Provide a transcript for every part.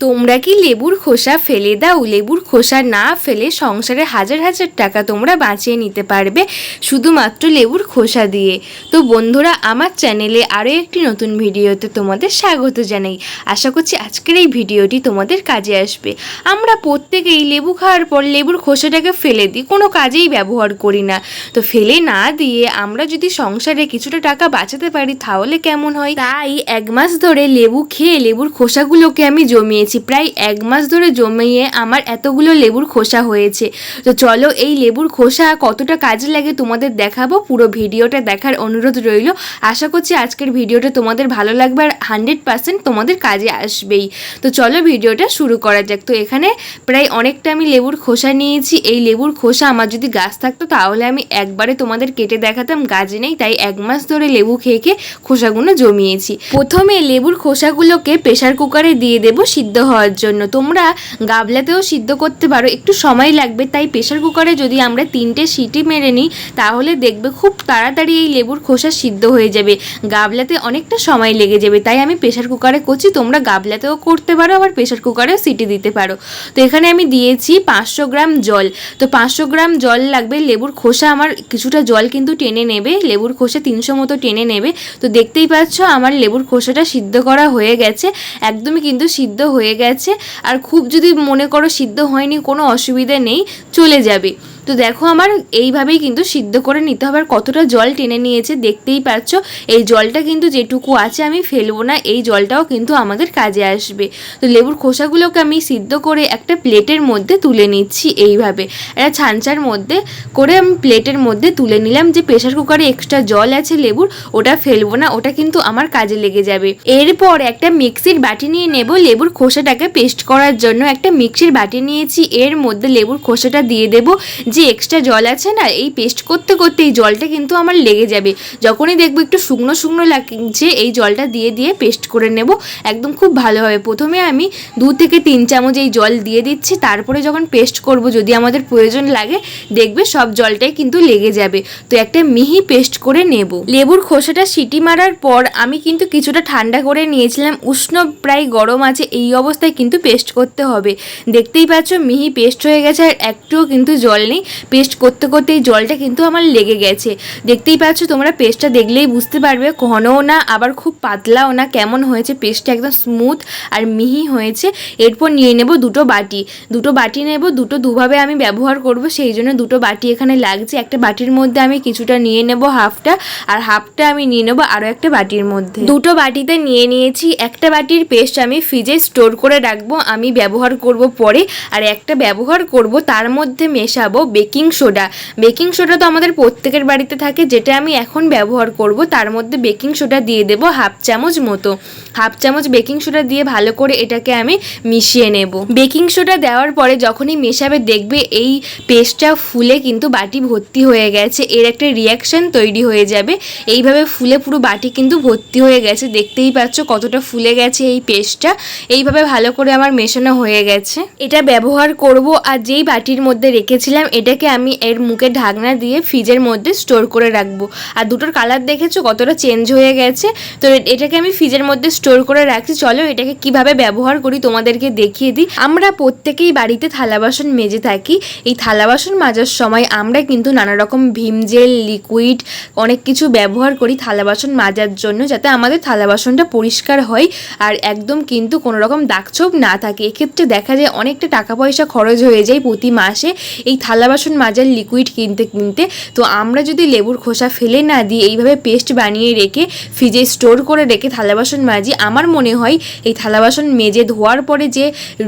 তোমরা কি লেবুর খোসা ফেলে দাও? লেবুর খোসা না ফেলে সংসারে হাজার হাজার টাকা তোমরা বাঁচিয়ে নিতে পারবে শুধুমাত্র লেবুর খোসা দিয়ে। তো বন্ধুরা, আমার চ্যানেলে আরও একটি নতুন ভিডিওতে তোমাদের স্বাগত জানাই। আশা করছি আজকের এই ভিডিওটি তোমাদের কাজে আসবে। আমরা প্রত্যেকেই লেবু খাওয়ার পর লেবুর খোসাটাকে ফেলে দিই, কোনো কাজেই ব্যবহার করি না। তো ফেলে না দিয়ে আমরা যদি সংসারে কিছুটা টাকা বাঁচাতে পারি, তাহলে কেমন হয়? তাই এক মাস ধরে লেবু খেয়ে লেবুর খোসাগুলোকে আমি জমিয়েছি। প্রায় এক মাস ধরে জমিয়ে আমার এতগুলো লেবুর খোসা হয়েছে। তো চলো এই লেবুর খোসা কতটা কাজে লাগে তোমাদের দেখাবো, পুরো ভিডিওটা দেখার অনুরোধ রইল। আশা করছি আজকের ভিডিওটা তোমাদের ভালো লাগবে আর হান্ড্রেড পার্সেন্ট তোমাদের কাজে আসবেই। তো চলো ভিডিওটা শুরু করা যাক। তো এখানে প্রায় অনেকটা আমি লেবুর খোসা নিয়েছি। এই লেবুর খোসা আমার যদি গাছ থাকতো তাহলে আমি একবারে তোমাদের কেটে দেখাতাম, গাছ নেই, তাই এক মাস ধরে লেবু খেয়ে খেয়ে খোসাগুলো জমিয়েছি। প্রথমে লেবুর খোসাগুলোকে প্রেশার কুকারে দিয়ে দেবো সিদ্ধ হওয়ার জন্য। তোমরা গাবলাতেও সিদ্ধ করতে পারো। একটু সময় লাগবে, তাই প্রেশার কুকারে যদি আমরা তিনটে সিটি মেরে নিই, তাহলে দেখবে খুব তাড়াতাড়ি এই লেবুর খোসা সিদ্ধ হয়ে যাবে। গাবলাতে অনেকটা সময় লেগে যাবে, তাই আমি প্রেশার কুকারে করছি। তোমরা গাবলাতেও করতে পারো, আবার প্রেশার কুকারেও সিটি দিতে পারো। তো এখানে আমি দিয়েছি পাঁচশো গ্রাম জল। তো পাঁচশো গ্রাম জল লাগবে, লেবুর খোসা আমার কিছুটা জল কিন্তু টেনে নেবে, লেবুর খোসা তিনশো মতো টেনে নেবে। তো দেখতেই পাচ্ছ, আমার লেবুর খোসাটা সিদ্ধ করা হয়ে গেছে। একদমই কিন্তু সিদ্ধ হয়ে গেছে। আর খুব যদি মনে করো সিদ্ধ হয়নি কোনো অসুবিধা নেই চলে যাবে। তো দেখো আমার এইভাবেই কিন্তু সিদ্ধ করে নিতে হবে। আর কতটা জল টেনে নিয়েছে দেখতেই পাচ্ছ। এই জলটা কিন্তু যেটুকু আছে আমি ফেলব না, এই জলটাও কিন্তু আমাদের কাজে আসবে। তো লেবুর খোসাগুলোকে আমি সিদ্ধ করে একটা প্লেটের মধ্যে তুলে নিচ্ছি এইভাবে। একটা ছাঞ্চার মধ্যে করে আমি প্লেটের মধ্যে তুলে নিলাম যে প্রেশার কুকারে এক্সট্রা জল আছে লেবুর, ওটা ফেলব না, ওটা কিন্তু আমার কাজে লেগে যাবে। এরপর একটা মিক্সির বাটি নিয়ে নেব লেবুর খোসাটাকে পেস্ট করার জন্য। একটা মিক্সির বাটি নিয়েছি, এর মধ্যে লেবুর খোসাটা দিয়ে দেব যে এক্সট্রা জল আছে না, এই পেস্ট করতে করতে এই জলটা কিন্তু আমার লেগে যাবে। যখনই দেখব একটু শুকনো শুকনো লাগছে, এই জলটা দিয়ে দিয়ে পেস্ট করে নেব। একদম খুব ভালোভাবে। প্রথমে আমি দু থেকে তিন চামচ এই জল দিয়ে দিচ্ছি। তারপরে যখন পেস্ট করব, যদি আমাদের প্রয়োজন লাগে, দেখবে সব জলটাই কিন্তু লেগে যাবে। তো একটা মিহি পেস্ট করে নেব। লেবুর খোসাটা সিটি মারার পর আমি কিন্তু কিছুটা ঠান্ডা করে নিয়েছিলাম। উষ্ণ প্রায় গরম আছে, এই অবস্থায় কিন্তু পেস্ট করতে হবে। দেখতেই পাচ্ছ, মিহি পেস্ট হয়ে গেছে আর একটুও কিন্তু জল নেই। পেস্ট করতে করতে এই জলটা কিন্তু আমার লেগে গেছে। দেখতেই পাচ্ছ তোমরা পেস্টটা দেখলেই বুঝতে পারবে, ঘনও না, আবার খুব পাতলাও না, কেমন হয়েছে পেস্টটা একদম স্মুথ আর মিহি হয়েছে। এরপর নিয়ে নেব দুটো বাটি। দুটো বাটি নেব, দুটো দুভাবে আমি ব্যবহার করব, সেই জন্য দুটো বাটি এখানে লাগছে। একটা বাটির মধ্যে আমি কিছুটা নিয়ে নেব হাফটা, আর হাফটা আমি নিয়ে নেব আরও একটা বাটির মধ্যে। দুটো বাটিতে নিয়ে নিয়েছি, একটা বাটির পেস্ট আমি ফ্রিজে স্টোর করে রাখব, আমি ব্যবহার করব পরে, আর একটা ব্যবহার করব তার মধ্যে মেশাবো বেকিং সোডা। বেকিং সোডা তো আমাদের প্রত্যেকের বাড়িতে থাকে, যেটা আমি এখন ব্যবহার করব, তার মধ্যে বেকিং সোডা দিয়ে দেবো হাফ চামচ মতো। হাফ চামচ বেকিং সোডা দিয়ে ভালো করে এটাকে আমি মিশিয়ে নেব। বেকিং সোডা দেওয়ার পরে যখনই মেশাবে, দেখবে এই পেস্টটা ফুলে কিন্তু বাটি ভর্তি হয়ে গেছে, এর একটা রিয়াকশন তৈরি হয়ে যাবে। এইভাবে ফুলে পুরো বাটি কিন্তু ভর্তি হয়ে গেছে, দেখতেই পাচ্ছ কতটা ফুলে গেছে এই পেস্টটা। এইভাবে ভালো করে আমার মেশানো হয়ে গেছে। এটা ব্যবহার করব আর যেই বাটির মধ্যে রেখেছিলাম এটাকে আমি এর মুখে ঢাকনা দিয়ে ফ্রিজের মধ্যে স্টোর করে রাখব। আর দুটোর কালার দেখেছ? কতটা চেঞ্জ হয়ে গেছে? তো এটাকে আমি ফ্রিজের মধ্যে স্টোর করে রাখছি। চলো এটাকে কীভাবে ব্যবহার করি তোমাদেরকে দেখিয়ে দিই। আমরা প্রত্যেকেই বাড়িতে থালা বাসন মেজে থাকি। এই থালা বাসন মাজার সময় আমরা কিন্তু নানা রকম ভীম জেল লিকুইড অনেক কিছু ব্যবহার করি থালা বাসন মাজার জন্য যাতে আমাদের থালা বাসনটা পরিষ্কার হয় আর একদম কিন্তু কোনো রকম দাগছোপ না থাকে। এক্ষেত্রে দেখা যায় অনেকটা টাকা পয়সা খরচ হয়ে যায় প্রতি মাসে। এই থালা বাসন মাজার লিকুইড কিনতে কিনতে, তো আমরা যদি লেবুর খোসা ফেলে না দিই এইভাবে পেস্ট বানিয়ে রেখে ফ্রিজে স্টোর করে রেখে থালা বাসন মাজি, আমার মনে হয় এই থালা বাসন মেজে ধোয়ার পরে যে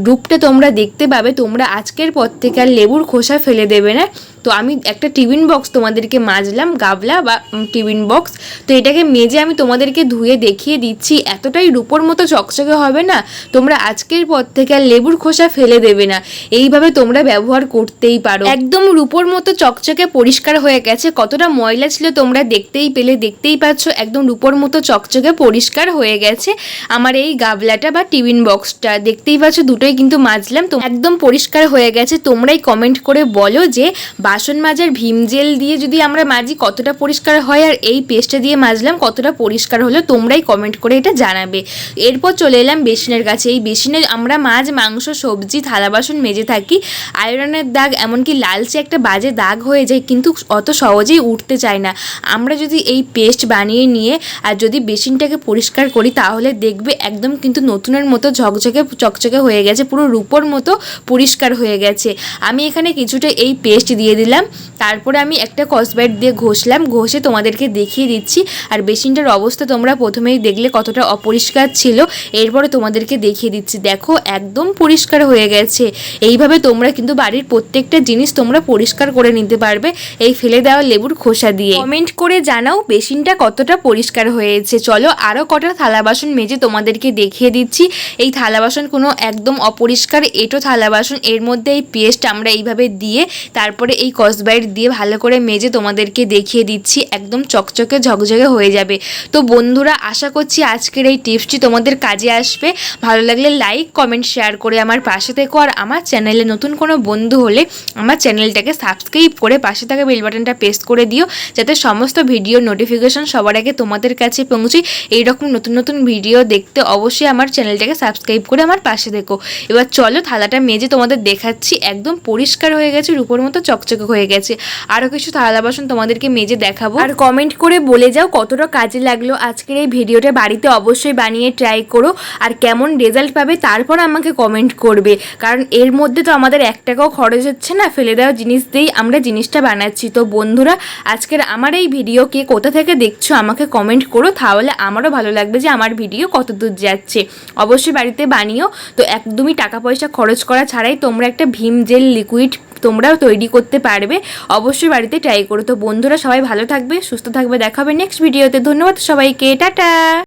রূপটা তোমরা দেখতে পাবে, তোমরা আজকের পর থেকে আর লেবুর খোসা ফেলে দেবে না। তো আমি একটা টিফিন বক্স তোমাদেরকে মাজলাম, গাবলা বা টিফিন বক্স। তো এটাকে মেজে আমি তোমাদেরকে ধুয়ে দেখিয়ে দিচ্ছি, এতটাই রূপোর মতো চকচকে হবে না, তোমরা আজকের পর থেকে আর লেবুর খোসা ফেলে দেবে না। এইভাবে তোমরা ব্যবহার করতেই পারো। একদম রূপোর মতো চকচকে পরিষ্কার হয়ে গেছে, কতটা ময়লা ছিল তোমরা দেখতেই পেলে, দেখতেই পাচ্ছ, একদম রূপোর মতো চকচকে পরিষ্কার হয়ে গেছে। আমার এই গাবলাটা বা টিফিন বক্সটা দেখতেই পাচ্ছ, দুটোই কিন্তু মাজলাম, তো একদম পরিষ্কার হয়ে গেছে। তোমরাই কমেন্ট করে বলো যে বাসন মাজার ভীম জেল দিয়ে যদি আমরা মাজি কতটা পরিষ্কার হয় আর এই পেস্টটা দিয়ে মাজলাম, কতটা পরিষ্কার হলো তোমরাই কমেন্ট করে এটা জানাবে। এরপর চলে এলাম বেসিনের কাছে। এই বেসিনে আমরা মাছ, মাংস, সবজি, থালা বাসন মেজে থাকি। আয়রনের দাগ এমনকি লালচে একটা বাজে দাগ হয়ে যায়, কিন্তু অত সহজেই উঠতে চায় না। আমরা যদি এই পেস্ট বানিয়ে নিয়ে আর যদি বেসিনটাকে পরিষ্কার করি, তাহলে দেখবে একদম কিন্তু নতুনের মতো ঝকঝকে, চকচকে হয়ে গেছে, পুরো রূপোর মতো পরিষ্কার হয়ে গেছে। আমি এখানে কিছুটা এই পেস্ট দিয়ে দিলাম। তারপরে আমি একটা কসবাইট দিয়ে ঘষলাম। ঘষে তোমাদেরকে দেখিয়ে দিচ্ছি। আর বেসিনটার অবস্থা তোমরা প্রথমেই দেখলে কতটা অপরিষ্কার ছিল। এরপরে তোমাদেরকে দেখিয়ে দিচ্ছি। দেখো, একদম পরিষ্কার হয়ে গেছে। এইভাবে তোমরা কিন্তু বাড়ির প্রত্যেকটা জিনিস তোমরা পরিষ্কার করে নিতে পারবে এই ফেলে দেওয়া লেবুর খোসা দিয়ে। কমেন্ট করে জানাও বেসিনটা কতটা পরিষ্কার হয়েছে। চলো আরও কটা থালা বাসন মেজে তোমাদেরকে দেখিয়ে দিচ্ছি। এই থালা বাসন কোনো একদম অপরিষ্কার, এটো থালা বাসন, এর মধ্যে এই পেস্ট আমরা এইভাবে দিয়ে, তারপরে এই কসবাইট দিয়ে ভালো করে মেজে তোমাদেরকে দেখিয়ে দিচ্ছি, একদম চকচকে ঝকঝকে হয়ে যাবে। তো বন্ধুরা, আশা করছি আজকের এই টিপসটি তোমাদের কাজে আসবে। ভালো লাগলে লাইক, কমেন্ট, শেয়ার করে আমার পাশে থেকো। আর আমার চ্যানেলে নতুন কোনো বন্ধু হলে আমার চ্যানেলটাকে সাবস্ক্রাইব করে পাশে থাকা বেল বাটনটা প্রেস করে দিও, যাতে সমস্ত ভিডিও নোটিফিকেশন সবার আগে তোমাদের কাছে পৌঁছায় এইরকম নতুন নতুন ভিডিও দেখতে অবশ্যই আমার চ্যানেলটাকে সাবস্ক্রাইব করে আমার পাশে থেকো। এবার চলো থালাটা মেজে তোমাদের দেখাচ্ছি। একদম পরিষ্কার হয়ে গেছে, রূপোর মতো চকচকে হয়ে গেছে। আরও কিছু থালা বাসন তোমাদেরকে মেজে দেখাবো। আর কমেন্ট করে বলে যাও কতটা কাজে লাগল আজকের এই ভিডিওটা। বাড়িতে অবশ্যই বানিয়ে ট্রাই করো। আর কেমন রেজাল্ট পাবে তারপর আমাকে কমেন্ট করবে। কারণ এর মধ্যে তো আমাদের এক টাকাও খরচ হচ্ছে না। ফেলে দেওয়া জিনিস দিয়েই আমরা জিনিসটা বানাচ্ছি। তো বন্ধুরা, আজকের আমার এই ভিডিও কে কোথা থেকে দেখছ আমাকে কমেন্ট করো। তাহলে আমারও ভালো লাগবে যে আমার ভিডিও কত দূর যাচ্ছে। অবশ্যই বাড়িতে বানিও। তো একদমই টাকা পয়সা খরচ করা ছাড়াই তোমরা একটা ভীম জেল লিকুইড তোমরাও তৈরি করতে পারবে। অবশ্যই বাড়িতে ট্রাই করো। তো বন্ধুরা সবাই ভালো থাকবে, সুস্থ থাকবে। দেখাবে নেক্সট ভিডিওতে ধন্যবাদ সবাইকে। টাটা!